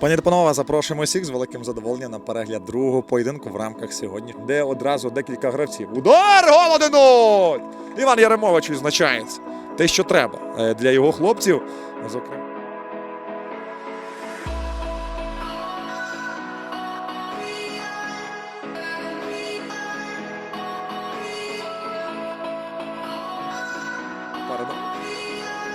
Пані та панове, запрошуємо всіх з великим задоволенням на перегляд другого поєдинку в рамках сьогодні, де одразу декілька гравців. Удар! Гол 1-0! Іван Яремович відзначається. Те, що треба е, для його хлопців. Зокрема. Перед-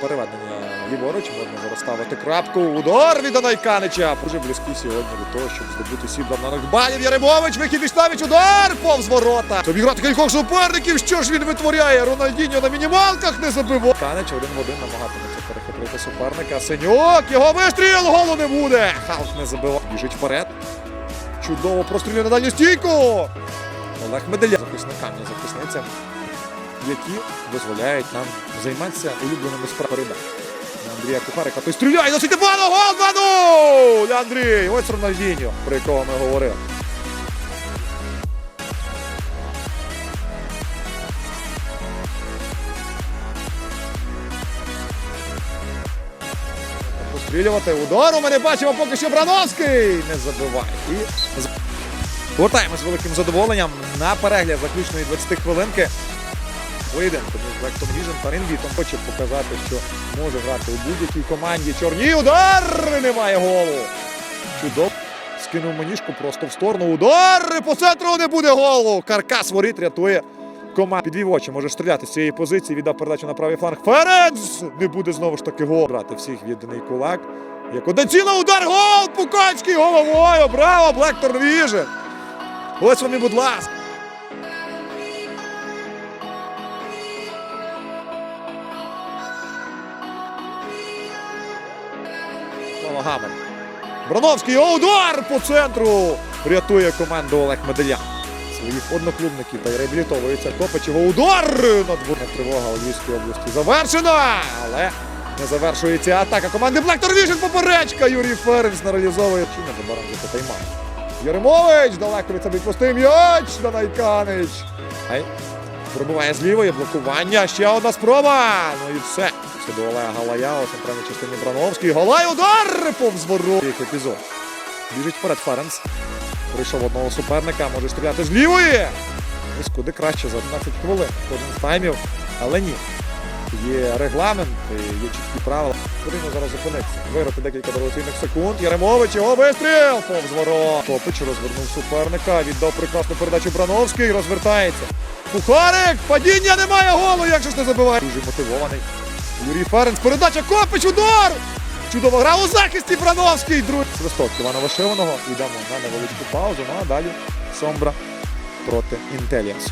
Переведення ліворуч можна зараз ставити крапку. Удар від Анайканича. Дуже близькі сьогодні до того, щоб здобути сіблом на Нахбаєв. Яремович, вихід Віштавич, удар повз ворота. Обіграти кількох суперників. Що ж він витворяє? Рональдіньо на мінімалках не забивав. Канич один в один намагатиметься перехопити суперника. Синьок, його вистріл, голу не буде. Халк не забивав. Біжить вперед. Чудово прострілює на дальню стійку. Олег Меделя захисникам і захисницям які дозволяють нам займатися улюбленими справами. Андрія Кухарика. Той стріляє, досить непогано, гол 2-0! Андрій, ось Рональдіньо, про якого ми говорили. Пострілювати удару ми не бачимо, поки що Брановський не забиває. І повертаємось великим задоволенням на перегляд заключної 20 хвилинки поєдинку між Blackton Vision та Ренвітом. Хоче показати, що може грати у будь-якій команді. Чорні удар! Немає голу. Чудово. Скинув маніжку просто в сторону. Удар! По центру не буде голу. Каркас воріт рятує команду. Підвів очі, може стріляти з цієї позиції. Віддав передачу на правий фланг. Ференц! Не буде знову ж таки гол. Брати всіх відданий кулак. Як один цілий удар, гол! Пуканський головою! Браво, Blackton Vision! Ось вам і, будь ласка. Слава Гамер. Броновський удар по центру. Рятує команду Олег Меделян. Своїх одноклубників реабілітовується Копич. Його удар. Надвурна тривога у Львівській області завершена. Але не завершується атака команди Black Vision. Поперечка. Юрій Ференс реалізовує. Чи незабаром за таймаут. Яремович далеко від себе відпустив м'яч. Данайканич. Пробиває з лівої блокування. Ще одна спроба. Ну і все. Це до Олега Галая на центральній частині Брановський. Галай удар повз ворот. Епізод. Біжить вперед Ференс. Прийшов одного суперника, може стріляти з лівої. Ось куди краще за 11 хвилин. Кожен з таймів. Але ні. Є регламент, є чіткі правила. Потрібно зараз зупинитися. Виграти декілька дорогоцінних секунд. Яремович, його вистріл! Повз ворот. Топич розвернув суперника, віддав прекрасну передачу Брановський, розвертається. Кухарик! Падіння немає голу! Як же ж не забиває? Дуже мотивований. Юрій Ференц, передача Копич, удар! Чудова гра у захисті Брановський. Другий свисток Івана Вишиваного. Йдемо на невеличку паузу. Ну а далі Сомбра проти Інтеліас.